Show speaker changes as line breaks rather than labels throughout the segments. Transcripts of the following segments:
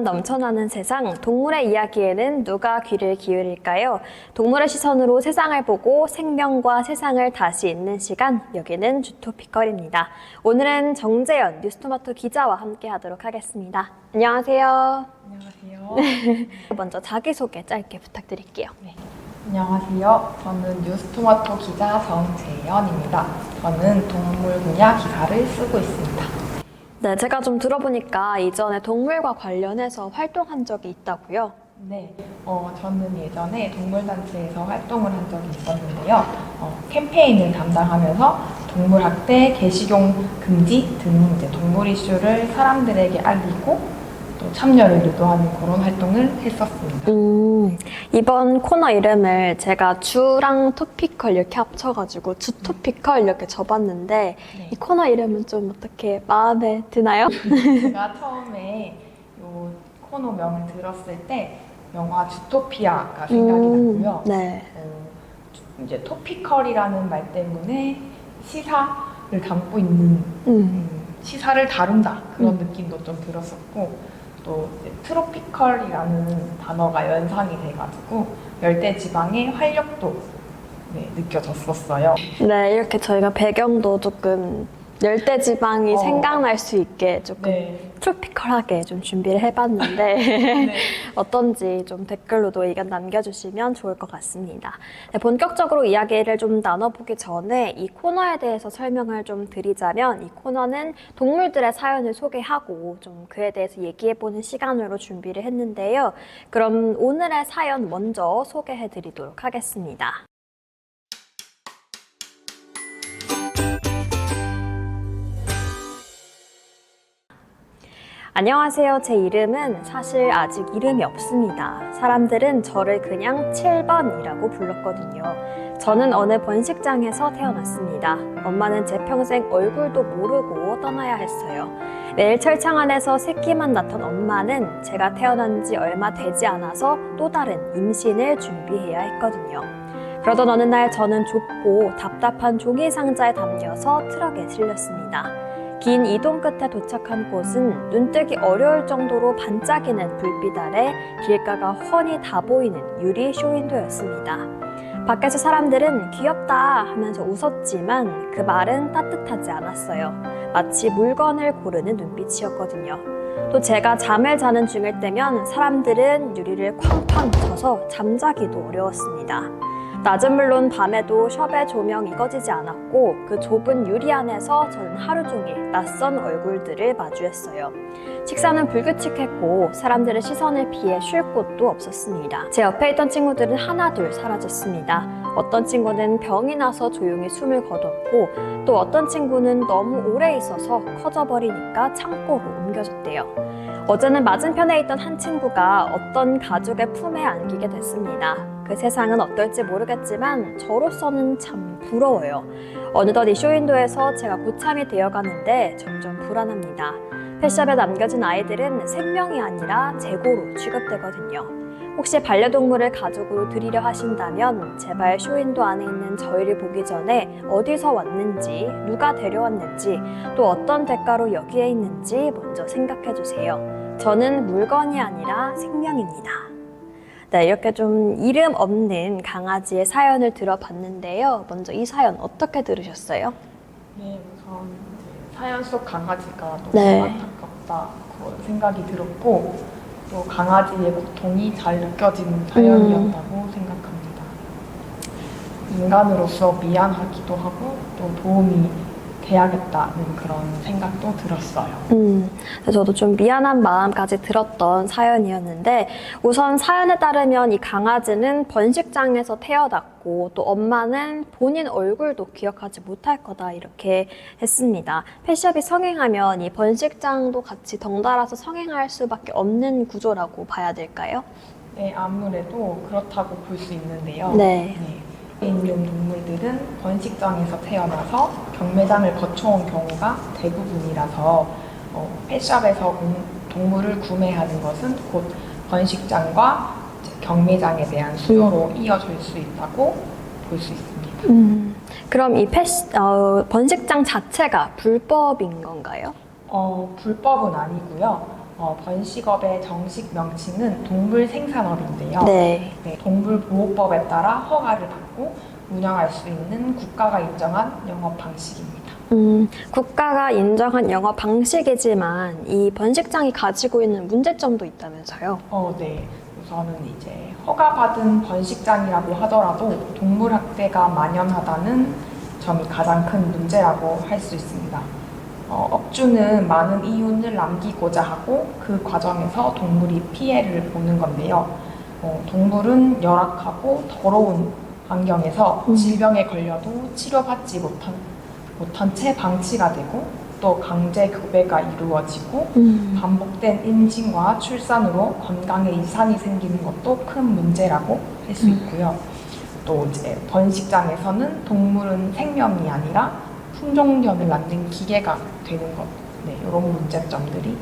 동물만 넘쳐나는 세상, 동물의 이야기에는 누가 귀를 기울일까요? 동물의 시선으로 세상을 보고 생명과 세상을 다시 읽는 시간, 여기는 주토피컬입니다. 오늘은 정재현 뉴스토마토 기자와 함께 하도록 하겠습니다. 안녕하세요.
안녕하세요.
먼저 자기소개 짧게 부탁드릴게요.
안녕하세요. 저는 뉴스토마토 기자 정재현입니다. 저는 동물 분야 기사를 쓰고 있습니다.
네, 제가 좀 들어보니까 이전에 동물과 관련해서 활동한 적이 있다고요.
네, 어, 저는 예전에 동물단체에서 활동을 한 적이 있었는데요. 어, 캠페인을 담당하면서 동물학대, 개식용 금지 등 이제 동물 이슈를 사람들에게 알리고 또 참여를 유도하는 그런 활동을 했었습니다.
음, 이번 코너 이름을 제가 주랑 토피컬 이렇게 합쳐가지고 주토피컬 이렇게 접었는데
네.
이 코너 이름은 좀 어떻게 마음에 드나요?
제가 처음에 요 코너 명을 들었을 때 영화 주토피아가 생각이 났고요.
네.
어, 주- 이제 토피컬이라는 말 때문에 시사를 담고 있는
음,
음, 시사를 다룬다 그런
음.
느낌도 좀 들었었고 또 트로피컬이라는 단어가 연상이 돼가지고 열대 지방의 활력도 네, 느껴졌었어요.
네, 이렇게 저희가 배경도 조금 열대 지방이
어.
생각날 수 있게 조금
네.
트로피컬하게 좀 준비를 해봤는데
네.
어떤지 좀 댓글로도 의견 남겨주시면 좋을 것 같습니다. 네, 본격적으로 이야기를 좀 나눠보기 전에 이 코너에 대해서 설명을 좀 드리자면 이 코너는 동물들의 사연을 소개하고 좀 그에 대해서 얘기해보는 시간으로 준비를 했는데요. 그럼 오늘의 사연 먼저 소개해드리도록 하겠습니다. 안녕하세요. 제 이름은 사실 아직 이름이 없습니다. 사람들은 저를 그냥 7번이라고 불렀거든요. 저는 어느 번식장에서 태어났습니다. 엄마는 제 평생 얼굴도 모르고 떠나야 했어요. 매일 철창 안에서 새끼만 낳던 엄마는 제가 태어난 지 얼마 되지 않아서 또 다른 임신을 준비해야 했거든요. 그러던 어느 날 저는 좁고 답답한 종이 상자에 담겨서 트럭에 실렸습니다. 긴 이동 끝에 도착한 곳은 눈뜨기 어려울 정도로 반짝이는 불빛 아래 길가가 훤히 다 보이는 유리 쇼윈도였습니다. 밖에서 사람들은 귀엽다 하면서 웃었지만 그 말은 따뜻하지 않았어요. 마치 물건을 고르는 눈빛이었거든요. 또 제가 잠을 자는 중일 때면 사람들은 유리를 쾅쾅 쳐서 잠자기도 어려웠습니다. 낮은 물론 밤에도 숍의 조명이 꺼지지 않았고 그 좁은 유리 안에서 저는 하루 종일 낯선 얼굴들을 마주했어요. 식사는 불규칙했고 사람들의 시선을 피해 쉴 곳도 없었습니다. 제 옆에 있던 친구들은 하나둘 사라졌습니다. 어떤 친구는 병이 나서 조용히 숨을 거뒀고 또 어떤 친구는 너무 오래 있어서 커져버리니까 창고로 옮겨졌대요. 어제는 맞은편에 있던 한 친구가 어떤 가족의 품에 안기게 됐습니다. 그 세상은 어떨지 모르겠지만 저로서는 참 부러워요. 어느덧 이 쇼윈도에서 제가 고참이 되어가는데 점점 불안합니다. 펫샵에 남겨진 아이들은 생명이 아니라 재고로 취급되거든요. 혹시 반려동물을 가족으로 들이려 하신다면 제발 쇼윈도 안에 있는 저희를 보기 전에 어디서 왔는지, 누가 데려왔는지, 또 어떤 대가로 여기에 있는지 먼저 생각해 주세요. 저는 물건이 아니라 생명입니다. 네, 이렇게 좀 이름 없는 강아지의 사연을 들어봤는데요. 먼저 이 사연 어떻게 들으셨어요?
네, 우선 이제 사연 속 강아지가 너무
네.
안타깝다 그런 생각이 들었고 또 강아지의 고통이 잘 느껴지는 사연이었다고
음.
생각합니다. 인간으로서 미안하기도 하고 또 도움이 돼야겠다는 그런 생각도 들었어요.
음, 저도 좀 미안한 마음까지 들었던 사연이었는데 우선 사연에 따르면 이 강아지는 번식장에서 태어났고 또 엄마는 본인 얼굴도 기억하지 못할 거다 이렇게 했습니다. 펫샵이 성행하면 이 번식장도 같이 덩달아서 성행할 수밖에 없는 구조라고 봐야 될까요?
네, 아무래도 그렇다고 볼 수 있는데요.
네.
인용 동물들은 번식장에서 태어나서 경매장을 거쳐온 경우가 대부분이라서 어, 펫샵에서 음, 동물을 구매하는 것은 곧 번식장과 경매장에 대한 수요로 이어질 수 있다고 볼 수 있습니다.
음, 그럼 이 펫, 어, 번식장 자체가 불법인 건가요?
어, 불법은 아니고요. 어, 번식업의 정식 명칭은 동물 생산업인데요.
네.
네, 동물보호법에 따라 허가를 받고 운영할 수 있는 국가가 인정한 영업 방식입니다.
음, 국가가 인정한 영업 방식이지만 이 번식장이 가지고 있는 문제점도 있다면서요?
어, 네. 우선은 이제 허가받은 번식장이라고 하더라도 동물 학대가 만연하다는 점이 가장 큰 문제라고 할 수 있습니다. 어, 업주는 많은 이윤을 남기고자 하고 그 과정에서 동물이 피해를 보는 건데요. 어, 동물은 열악하고 더러운 환경에서
음.
질병에 걸려도 치료받지 못한, 못한 채 방치가 되고 또 강제 교배가 이루어지고
음,
반복된 임신과 출산으로 건강에 이상이 생기는 것도 큰 문제라고 할수
음.
있고요. 또 이제 번식장에서는 동물은 생명이 아니라 품종견을 낳는 기계가 되는 것, 네, 이런 문제점들이.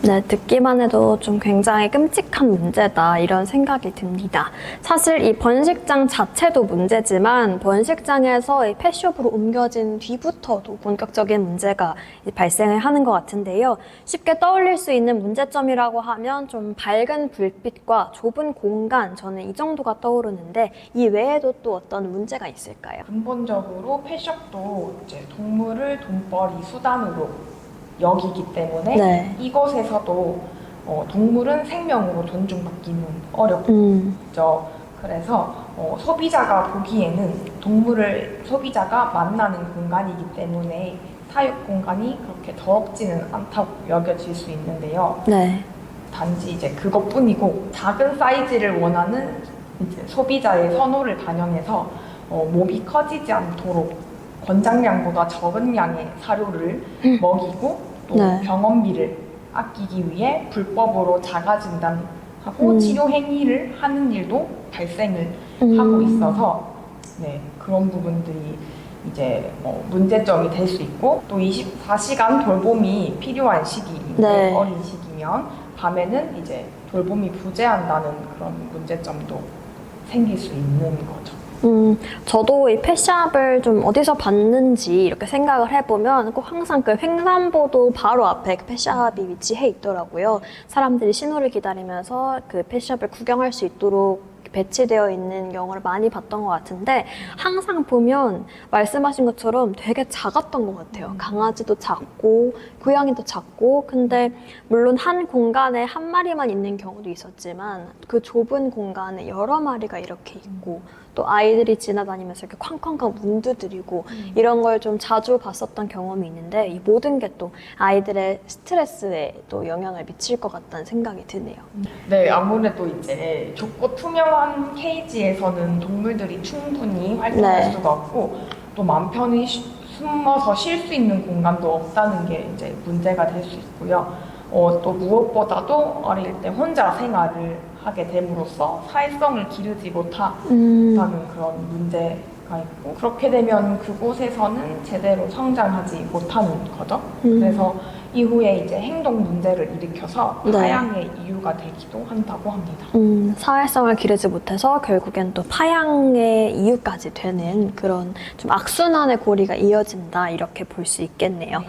네, 듣기만 해도 좀 굉장히 끔찍한 문제다 이런 생각이 듭니다. 사실 이 번식장 자체도 문제지만 번식장에서 이 펫숍으로 옮겨진 뒤부터도 본격적인 문제가 발생을 하는 것 같은데요. 쉽게 떠올릴 수 있는 문제점이라고 하면 좀 밝은 불빛과 좁은 공간 저는 이 정도가 떠오르는데 이 외에도 또 어떤 문제가 있을까요?
근본적으로 펫숍도 이제 동물을 돈벌이 수단으로 여기기 때문에
네.
이곳에서도 어, 동물은 생명으로 존중받기는 어렵고
음.
그래서 어, 소비자가 보기에는 동물을 소비자가 만나는 공간이기 때문에 사육 공간이 그렇게 더럽지는 않다고 여겨질 수 있는데요.
네.
단지 이제 그것뿐이고 작은 사이즈를 원하는 소비자의 선호를 반영해서 어, 몸이 커지지 않도록 권장량보다 적은 양의 사료를 먹이고 또
네.
병원비를 아끼기 위해 불법으로 자가 진단하고
음.
치료 행위를 하는 일도 발생을
음.
하고 있어서 네, 그런 부분들이 이제 어, 문제점이 될 수 있고 또 24시간 돌봄이 필요한 시기인데
네.
어린 시기면 밤에는 이제 돌봄이 부재한다는 그런 문제점도 생길 수 있는 거죠.
음, 저도 이 펫샵을 좀 어디서 봤는지 이렇게 생각을 해보면 꼭 항상 그 횡단보도 바로 앞에 그 펫샵이 위치해 있더라고요. 사람들이 신호를 기다리면서 그 펫샵을 구경할 수 있도록 배치되어 있는 경우를 많이 봤던 것 같은데 항상 보면 말씀하신 것처럼 되게 작았던 것 같아요. 강아지도 작고 고양이도 작고 근데 물론 한 공간에 한 마리만 있는 경우도 있었지만 그 좁은 공간에 여러 마리가 이렇게 있고 또 아이들이 지나다니면서 이렇게 쾅쾅쾅 문 두드리고 이런 걸 좀 자주 봤었던 경험이 있는데 이 모든 게 또 아이들의 스트레스에 또 영향을 미칠 것 같다는 생각이 드네요.
네, 아무래도 이제 좁고 투명한 케이지에서는 동물들이 충분히 활동할
네.
수가 없고 또맘 편히 쉬- 숨어서 쉴 수 있는 공간도 없다는 게 이제 문제가 될 수 있고요. 어, 또 무엇보다도 어릴 때 혼자 생활을 하게 됨으로써 사회성을 기르지 못하는
음,
그런 문제가 있고 그렇게 되면 그곳에서는 제대로 성장하지 못하는 거죠.
음.
그래서 이후에 이제 행동 문제를 일으켜서
네.
파양의 이유가 되기도 한다고 합니다.
음, 사회성을 기르지 못해서 결국엔 또 파양의 이유까지 되는 그런 좀 악순환의 고리가 이어진다 이렇게 볼 수 있겠네요.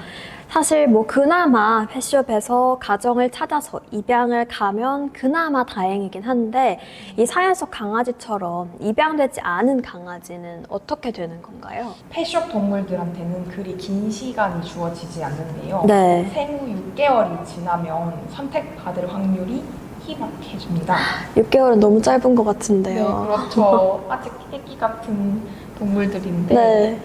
사실 뭐 그나마 펫숍에서 가정을 찾아서 입양을 가면 그나마 다행이긴 한데 이 사연 속 강아지처럼 입양되지 않은 강아지는 어떻게 되는 건가요?
펫숍 동물들한테는 그리 긴 시간이 주어지지 않는데요.
네.
생후 6개월이 지나면 선택받을 확률이 희박해집니다.
6개월은 너무 짧은 것
네,
같은데요.
그렇죠. 아직 애기 같은 동물들인데
네.
네,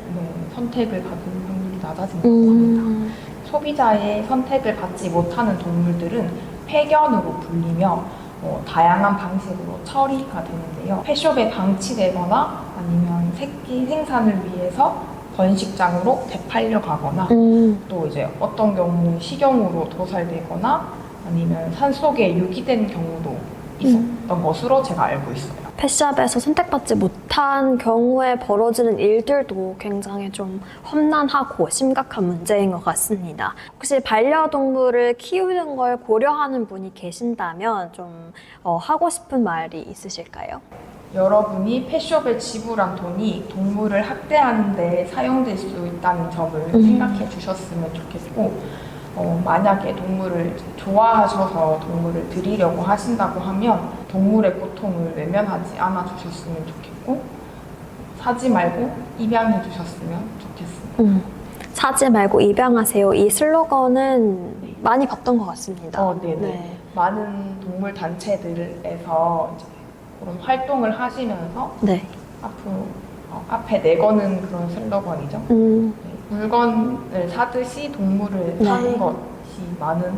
선택을 받을 확률이 낮아진다고 합니다.
음,
소비자의 선택을 받지 못하는 동물들은 폐견으로 불리며 어, 다양한 방식으로 처리가 되는데요. 펫숍에 방치되거나 아니면 새끼 생산을 위해서 번식장으로 되팔려 가거나
음,
또 이제 어떤 경우 식용으로 도살되거나 아니면 산속에 유기된 경우도 있었던 것으로 제가 알고 있어요.
펫샵에서 선택받지 못한 경우에 벌어지는 일들도 굉장히 좀 험난하고 심각한 문제인 것 같습니다. 혹시 반려동물을 키우는 걸 고려하는 분이 계신다면 좀 어, 하고 싶은 말이 있으실까요?
여러분이 펫숍에 지불한 돈이 동물을 학대하는 데 사용될 수 있다는 점을
음.
생각해 주셨으면 좋겠고 어, 만약에 동물을 좋아하셔서 동물을 드리려고 하신다고 하면 동물의 고통을 외면하지 않아 주셨으면 좋겠고 사지 말고 입양해 주셨으면 좋겠습니다.
음, 사지 말고 입양하세요. 이 슬로건은 많이 봤던 것 같습니다.
어, 네네. 많은 동물 단체들에서 그런 활동을 하시면서
네.
앞으로 어, 앞에 내거는 그런 슬로건이죠.
음,
네, 물건을 사듯이 동물을
네.
사는 것이 많은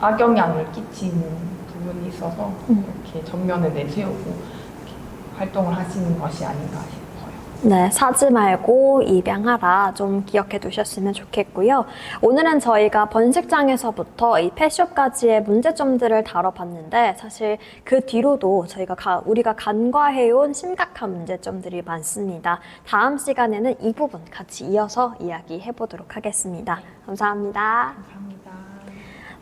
악영향을 끼치는 부분이 있어서
음.
이렇게 전면에 내세우고 이렇게 활동을 하시는 것이 아닌가 싶어요.
네, 사지 말고 입양하라 좀 기억해 두셨으면 좋겠고요. 오늘은 저희가 번식장에서부터 이 펫숍까지의 문제점들을 다뤄봤는데 사실 그 뒤로도 저희가 가- 우리가 간과해온 심각한 문제점들이 많습니다. 다음 시간에는 이 부분 같이 이어서 이야기해 보도록 하겠습니다. 감사합니다.
감사합니다.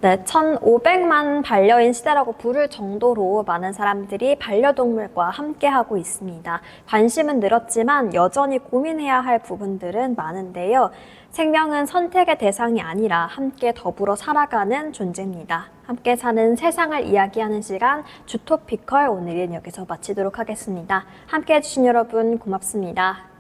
네, 1,500만 반려인 시대라고 부를 정도로 많은 사람들이 반려동물과 함께하고 있습니다. 관심은 늘었지만 여전히 고민해야 할 부분들은 많은데요. 생명은 선택의 대상이 아니라 함께 더불어 살아가는 존재입니다. 함께 사는 세상을 이야기하는 시간 주토피컬 오늘은 여기서 마치도록 하겠습니다. 함께 해주신 여러분 고맙습니다.